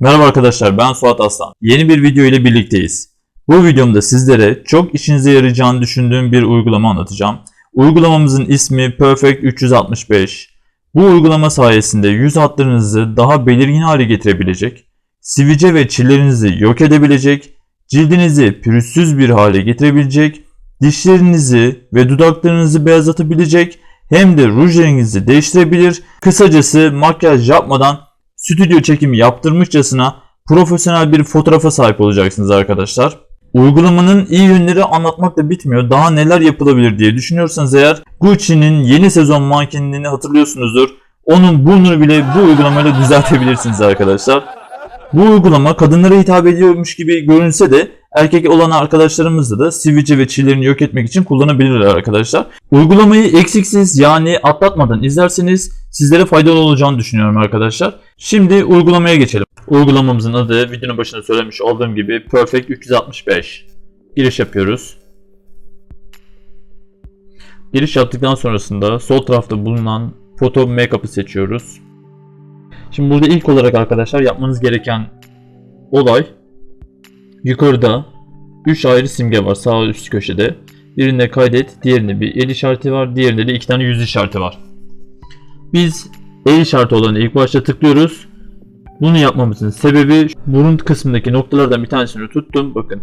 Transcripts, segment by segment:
Merhaba arkadaşlar ben Suat Aslan. Yeni bir video ile birlikteyiz. Bu videomda sizlere çok işinize yarayacağını düşündüğüm bir uygulama anlatacağım. Uygulamamızın ismi Perfect 365. Bu uygulama sayesinde yüz hatlarınızı daha belirgin hale getirebilecek, sivilce ve çillerinizi yok edebilecek, cildinizi pürüzsüz bir hale getirebilecek, dişlerinizi ve dudaklarınızı beyazlatabilecek, hem de ruj renginizi değiştirebilir. Kısacası makyaj yapmadan stüdyo çekimi yaptırmışçasına profesyonel bir fotoğrafa sahip olacaksınız arkadaşlar. Uygulamanın iyi yönleri anlatmakla bitmiyor. Daha neler yapılabilir diye düşünüyorsanız eğer Gucci'nin yeni sezon mankenini hatırlıyorsunuzdur. Onun burnunu bile bu uygulamayla düzeltebilirsiniz arkadaşlar. Bu uygulama kadınlara hitap ediyormuş gibi görünse de erkek olan arkadaşlarımız da sivilce ve çillerini yok etmek için kullanabilirler arkadaşlar. Uygulamayı eksiksiz yani atlatmadan izlerseniz sizlere faydalı olacağını düşünüyorum arkadaşlar. Şimdi uygulamaya geçelim. Uygulamamızın adı videonun başında söylemiş olduğum gibi Perfect 365. Giriş yapıyoruz. Giriş yaptıktan sonrasında sol tarafta bulunan Photo Makeup'ı seçiyoruz. Şimdi burada ilk olarak arkadaşlar yapmanız gereken olay yukarıda 3 ayrı simge var sağ üst köşede. Birinde kaydet, diğerinde bir el işareti var, diğerinde de iki tane yüz işareti var. Biz el işareti olanı ilk başta tıklıyoruz. Bunu yapmamızın sebebi burun kısmındaki noktalardan bir tanesini tuttum. Bakın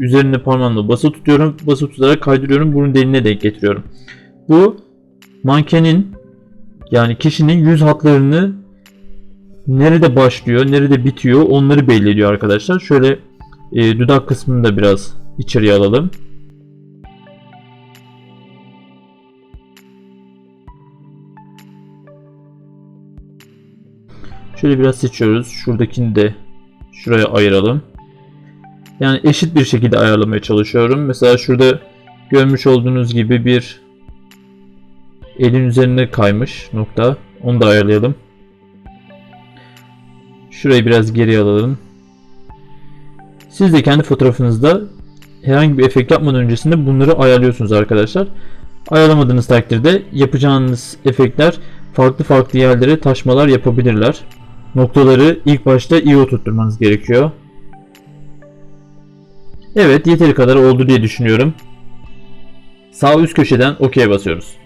üzerine parmağımla basılı tutuyorum. Basılı tutarak kaydırıyorum. Burun deliğine denk getiriyorum. Bu mankenin yani kişinin yüz hatlarını nerede başlıyor, nerede bitiyor onları belli ediyor arkadaşlar. Şöyle e, dudak kısmını da biraz içeriye alalım. Şöyle biraz seçiyoruz. Şuradakini de şuraya ayıralım. Yani eşit bir şekilde ayarlamaya çalışıyorum. Mesela şurada görmüş olduğunuz gibi bir elin üzerine kaymış nokta. Onu da ayarlayalım. Şurayı biraz geri alalım. Siz de kendi fotoğrafınızda herhangi bir efekt yapmadan öncesinde bunları ayarlıyorsunuz arkadaşlar. Ayarlamadığınız takdirde yapacağınız efektler farklı farklı yerlere taşmalar yapabilirler. Noktaları ilk başta iyi oturtturmanız gerekiyor. Evet yeteri kadar oldu diye düşünüyorum. Sağ üst köşeden OK basıyoruz.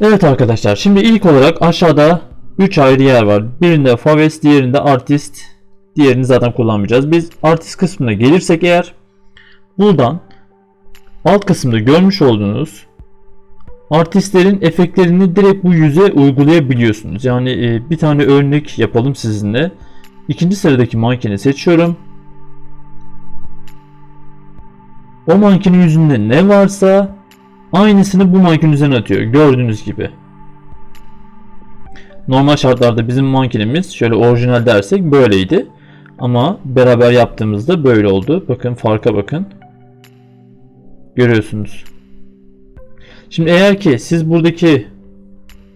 Evet arkadaşlar şimdi ilk olarak aşağıda 3 ayrı yer var. Birinde Faves, diğerinde Artist, diğerini zaten kullanmayacağız. Biz Artist kısmına gelirsek eğer buradan alt kısımda görmüş olduğunuz artistlerin efektlerini direkt bu yüze uygulayabiliyorsunuz. Yani e, bir tane örnek yapalım sizinle. İkinci sıradaki mankeni seçiyorum. O mankenin yüzünde ne varsa aynısını bu mankenin üzerine atıyor. Gördüğünüz gibi. Normal şartlarda bizim mankenimiz şöyle orijinal dersek böyleydi. Ama beraber yaptığımızda böyle oldu. Bakın farka bakın. Görüyorsunuz. Şimdi eğer ki siz buradaki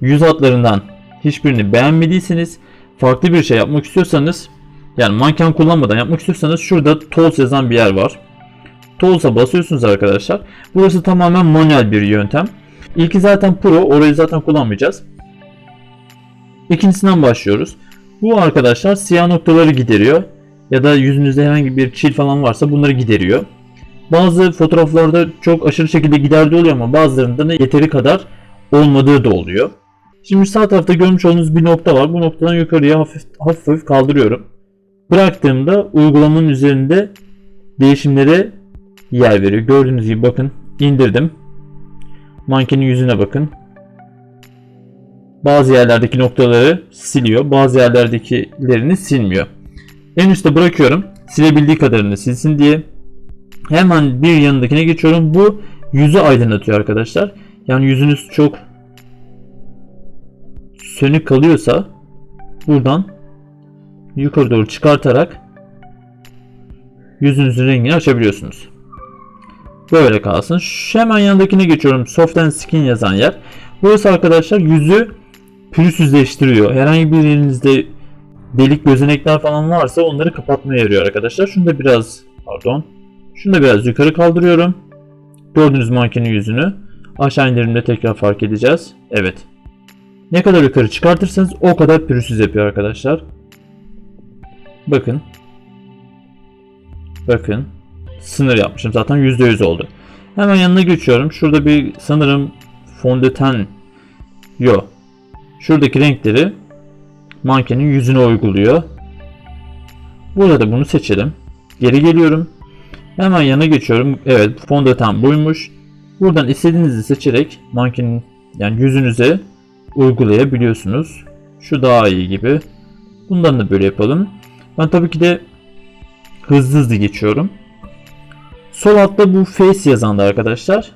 yüz hatlarından hiçbirini beğenmediyseniz farklı bir şey yapmak istiyorsanız yani manken kullanmadan yapmak istiyorsanız şurada tools yazan bir yer var. Tools'a basıyorsunuz arkadaşlar. Burası tamamen manuel bir yöntem. İlki zaten pro orayı zaten kullanmayacağız. İkincisinden başlıyoruz. Bu arkadaşlar siyah noktaları gideriyor. Ya da yüzünüzde herhangi bir çil falan varsa bunları gideriyor. Bazı fotoğraflarda çok aşırı şekilde giderdiği oluyor ama bazılarında da yeteri kadar olmadığı da oluyor. Şimdi sağ tarafta görmüş olduğunuz bir nokta var. Bu noktadan yukarıya hafif hafif, hafif kaldırıyorum. Bıraktığımda uygulamanın üzerinde değişimlere yer veriyor. Gördüğünüz gibi bakın indirdim. Mankenin yüzüne bakın. Bazı yerlerdeki noktaları siliyor. Bazı yerlerdekilerini silmiyor. En üstte bırakıyorum. Silebildiği kadarını silsin diye. Hemen bir yanındakine geçiyorum. Bu yüzü aydınlatıyor arkadaşlar. Yani yüzünüz çok sönük kalıyorsa buradan yukarı doğru çıkartarak yüzünüzün rengini açabiliyorsunuz. Böyle kalsın. Şu hemen yanındakine geçiyorum. Soft and Skin yazan yer. Burası arkadaşlar yüzü pürüzsüzleştiriyor. Herhangi bir yerinizde delik gözenekler falan varsa onları kapatmaya yarıyor arkadaşlar. Şunu da biraz pardon. Şunu da biraz yukarı kaldırıyorum. Gördüğünüz mankenin yüzünü. Aşağı indirimde tekrar fark edeceğiz. Evet. Ne kadar yukarı çıkartırsanız o kadar pürüzsüz yapıyor arkadaşlar. Bakın. Bakın. Sınır yapmışım. Zaten %100 oldu. Hemen yanına geçiyorum. Şurada bir sanırım fondöten yok. Şuradaki renkleri mankenin yüzüne uyguluyor. Burada da bunu seçelim. Geri geliyorum. Hemen yana geçiyorum. Evet fondöten buymuş. Buradan istediğinizi seçerek mankenin yani yüzünüze uygulayabiliyorsunuz. Şu daha iyi gibi. Bundan da böyle yapalım. Ben tabii ki de hızlı hızlı geçiyorum. Sol altta bu face yazandı arkadaşlar.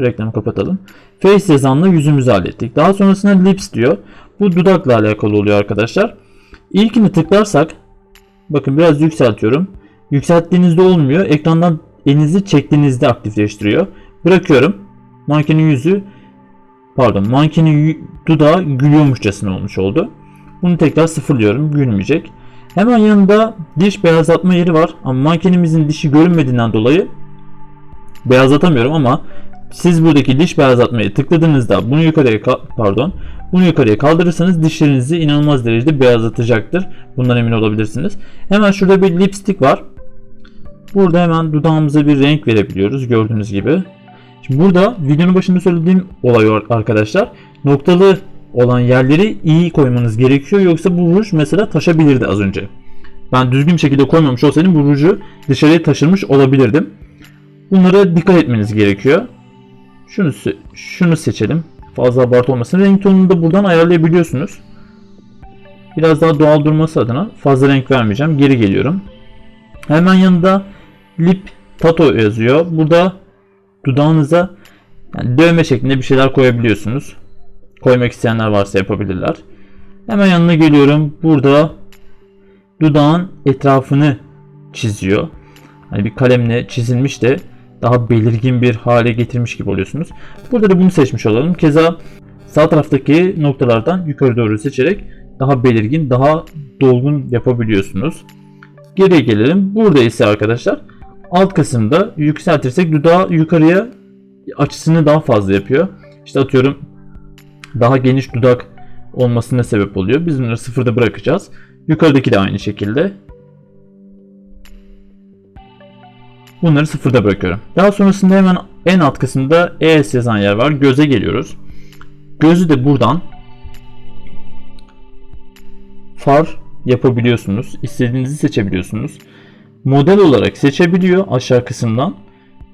Reklamı kapatalım. Face yazanla yüzümüzü hallettik. Daha sonrasında lips diyor. Bu dudakla alakalı oluyor arkadaşlar. İlkini tıklarsak bakın biraz yükseltiyorum. Yükselttiğinizde olmuyor. Ekrandan elinizi çektiğinizde aktifleştiriyor. Bırakıyorum. Mankenin yüzü pardon mankenin dudağı gülüyormuşçasına olmuş oldu. Bunu tekrar sıfırlıyorum. Gülmeyecek. Hemen yanında diş beyazlatma yeri var. Ama mankenimizin dişi görünmediğinden dolayı beyazlatamıyorum ama siz buradaki diş beyazlatmayı tıkladığınızda bunu yukarıya ka- pardon bunu yukarıya kaldırırsanız dişlerinizi inanılmaz derecede beyazlatacaktır. Bundan emin olabilirsiniz. Hemen şurada bir lipstick var. Burada hemen dudağımıza bir renk verebiliyoruz gördüğünüz gibi. Şimdi burada videonun başında söylediğim olay arkadaşlar. Noktalı olan yerleri iyi koymanız gerekiyor. Yoksa bu ruj mesela taşabilirdi az önce. Ben düzgün bir şekilde koymamış olsaydım bu ruju dışarıya taşırmış olabilirdim. Bunlara dikkat etmeniz gerekiyor. Şunu şunu seçelim. Fazla abartı olmasın. Renk tonunu da buradan ayarlayabiliyorsunuz. Biraz daha doğal durması adına fazla renk vermeyeceğim. Geri geliyorum. Hemen yanında lip tato yazıyor. Burada dudağınıza yani dövme şeklinde bir şeyler koyabiliyorsunuz. Koymak isteyenler varsa yapabilirler. Hemen yanına geliyorum. Burada dudağın etrafını çiziyor. Hani bir kalemle çizilmiş de daha belirgin bir hale getirmiş gibi oluyorsunuz. Burada da bunu seçmiş olalım. Keza sağ taraftaki noktalardan yukarı doğru seçerek daha belirgin, daha dolgun yapabiliyorsunuz. Geriye gelelim. Burada ise arkadaşlar alt kısımda yükseltirsek dudağı yukarıya açısını daha fazla yapıyor. İşte atıyorum daha geniş dudak olmasına sebep oluyor. Biz bunları sıfırda bırakacağız. Yukarıdaki de aynı şekilde. Bunları sıfırda bırakıyorum. Daha sonrasında hemen en alt kısımda ES yazan yer var. Göze geliyoruz. Gözü de buradan far yapabiliyorsunuz. İstediğinizi seçebiliyorsunuz. Model olarak seçebiliyor aşağı kısımdan.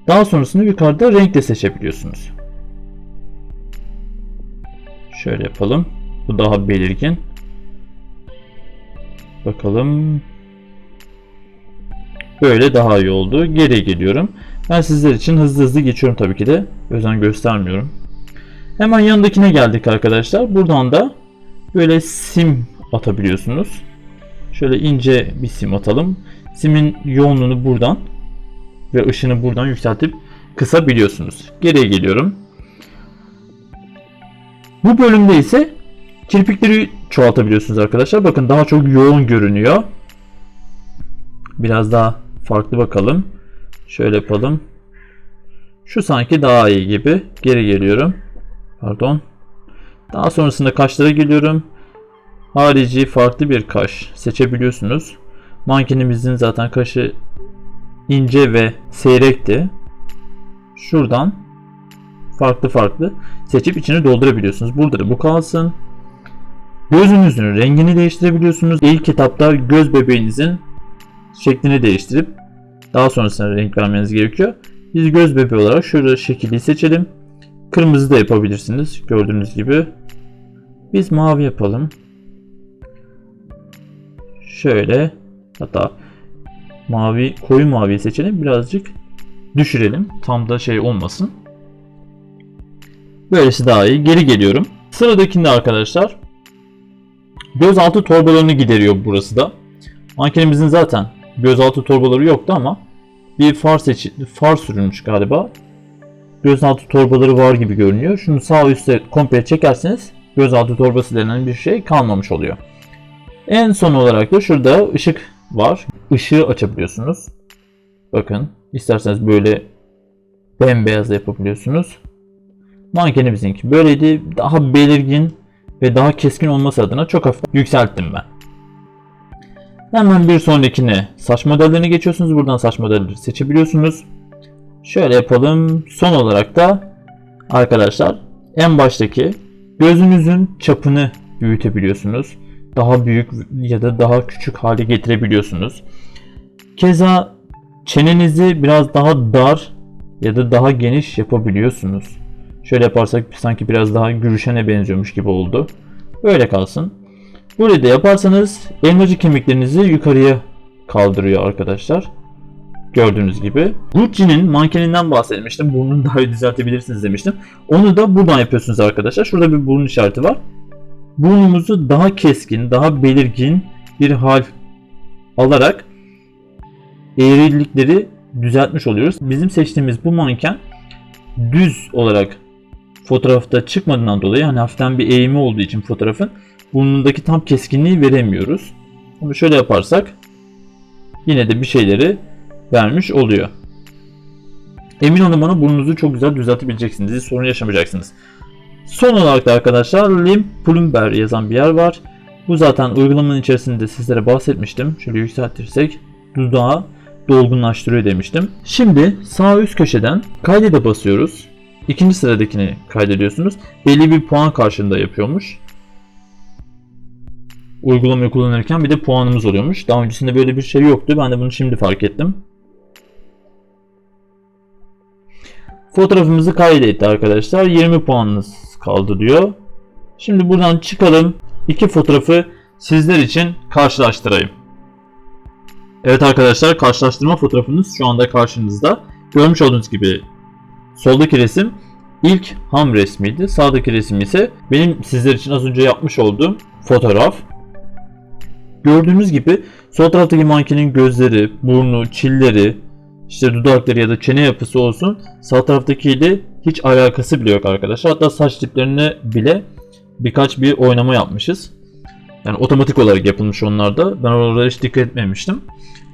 Daha sonrasında yukarıda renk de seçebiliyorsunuz. Şöyle yapalım. Bu daha belirgin. Bakalım. Böyle daha iyi oldu. Geriye geliyorum. Ben sizler için hızlı hızlı geçiyorum tabii ki de. Özen göstermiyorum. Hemen yanındakine geldik arkadaşlar. Buradan da böyle sim atabiliyorsunuz. Şöyle ince bir sim atalım. Simin yoğunluğunu buradan ve ışını buradan yükseltip kısabiliyorsunuz. Geriye geliyorum. Bu bölümde ise kirpikleri çoğaltabiliyorsunuz arkadaşlar. Bakın daha çok yoğun görünüyor. Biraz daha farklı bakalım. Şöyle yapalım. Şu sanki daha iyi gibi. Geri geliyorum. Pardon. Daha sonrasında kaşlara geliyorum. Harici farklı bir kaş seçebiliyorsunuz. Mankenimizin zaten kaşı ince ve seyrekti. Şuradan farklı farklı seçip içine doldurabiliyorsunuz. Burada da bu kalsın. Gözünüzün rengini değiştirebiliyorsunuz. İlk etapta göz bebeğinizin şeklini değiştirip daha sonrasında renk vermeniz gerekiyor. Biz göz bebeği olarak şurada şekilli seçelim. Kırmızı da yapabilirsiniz gördüğünüz gibi. Biz mavi yapalım. Şöyle hatta mavi koyu mavi seçelim birazcık düşürelim tam da şey olmasın. Böylesi daha iyi. Geri geliyorum. Sıradakinde arkadaşlar gözaltı torbalarını gideriyor burası da. Mankenimizin zaten gözaltı torbaları yoktu ama bir far seçi far sürülmüş galiba. Gözaltı torbaları var gibi görünüyor. Şunu sağ üstte komple çekerseniz gözaltı torbası denen bir şey kalmamış oluyor. En son olarak da şurada ışık var. Işığı açabiliyorsunuz. Bakın isterseniz böyle bembeyaz da yapabiliyorsunuz. Mankenimizinki böyleydi. Daha belirgin ve daha keskin olması adına çok hafif yükselttim ben. Hemen bir sonrakine saç modellerini geçiyorsunuz. Buradan saç modelleri seçebiliyorsunuz. Şöyle yapalım. Son olarak da arkadaşlar en baştaki gözünüzün çapını büyütebiliyorsunuz. Daha büyük ya da daha küçük hale getirebiliyorsunuz. Keza çenenizi biraz daha dar ya da daha geniş yapabiliyorsunuz. Şöyle yaparsak sanki biraz daha Gülşen'e benziyormuş gibi oldu. Böyle kalsın. Böyle de yaparsanız elmacık kemiklerinizi yukarıya kaldırıyor arkadaşlar. Gördüğünüz gibi. Gucci'nin mankeninden bahsetmiştim. Burnunu daha iyi düzeltebilirsiniz demiştim. Onu da buradan yapıyorsunuz arkadaşlar. Şurada bir burun işareti var. Burnumuzu daha keskin, daha belirgin bir hal alarak eğrilikleri düzeltmiş oluyoruz. Bizim seçtiğimiz bu manken düz olarak fotoğrafta çıkmadığından dolayı hani hafiften bir eğimi olduğu için fotoğrafın burnundaki tam keskinliği veremiyoruz. Ama şöyle yaparsak yine de bir şeyleri vermiş oluyor. Emin olun bana burnunuzu çok güzel düzeltebileceksiniz. Hiç sorun yaşamayacaksınız. Son olarak da arkadaşlar Lim Plumber yazan bir yer var. Bu zaten uygulamanın içerisinde sizlere bahsetmiştim. Şöyle yükseltirsek dudağı dolgunlaştırıyor demiştim. Şimdi sağ üst köşeden kaydede basıyoruz. İkinci sıradakini kaydediyorsunuz. Belli bir puan karşılığında yapıyormuş. Uygulamayı kullanırken bir de puanımız oluyormuş. Daha öncesinde böyle bir şey yoktu. Ben de bunu şimdi fark ettim. Fotoğrafımızı kaydetti arkadaşlar. 20 puanınız kaldı diyor. Şimdi buradan çıkalım. İki fotoğrafı sizler için karşılaştırayım. Evet arkadaşlar karşılaştırma fotoğrafınız şu anda karşınızda. Görmüş olduğunuz gibi soldaki resim ilk ham resmiydi. Sağdaki resim ise benim sizler için az önce yapmış olduğum fotoğraf. Gördüğünüz gibi sol taraftaki mankenin gözleri, burnu, çilleri, işte dudakları ya da çene yapısı olsun sağ taraftakiyle hiç alakası bile yok arkadaşlar. Hatta saç diplerine bile birkaç bir oynama yapmışız. Yani otomatik olarak yapılmış onlarda. Ben oralara hiç dikkat etmemiştim.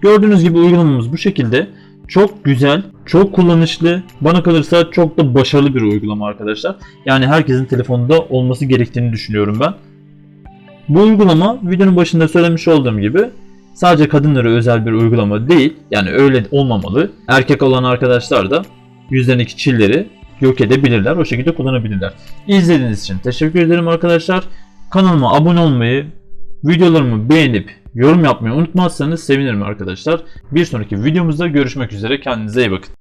Gördüğünüz gibi uygulamamız bu şekilde. Çok güzel, çok kullanışlı. Bana kalırsa çok da başarılı bir uygulama arkadaşlar. Yani herkesin telefonunda olması gerektiğini düşünüyorum ben. Bu uygulama videonun başında söylemiş olduğum gibi sadece kadınlara özel bir uygulama değil. Yani öyle olmamalı. Erkek olan arkadaşlar da yüzlerindeki çilleri yok edebilirler. O şekilde kullanabilirler. İzlediğiniz için teşekkür ederim arkadaşlar. Kanalıma abone olmayı, videolarımı beğenip yorum yapmayı unutmazsanız sevinirim arkadaşlar. Bir sonraki videomuzda görüşmek üzere. Kendinize iyi bakın.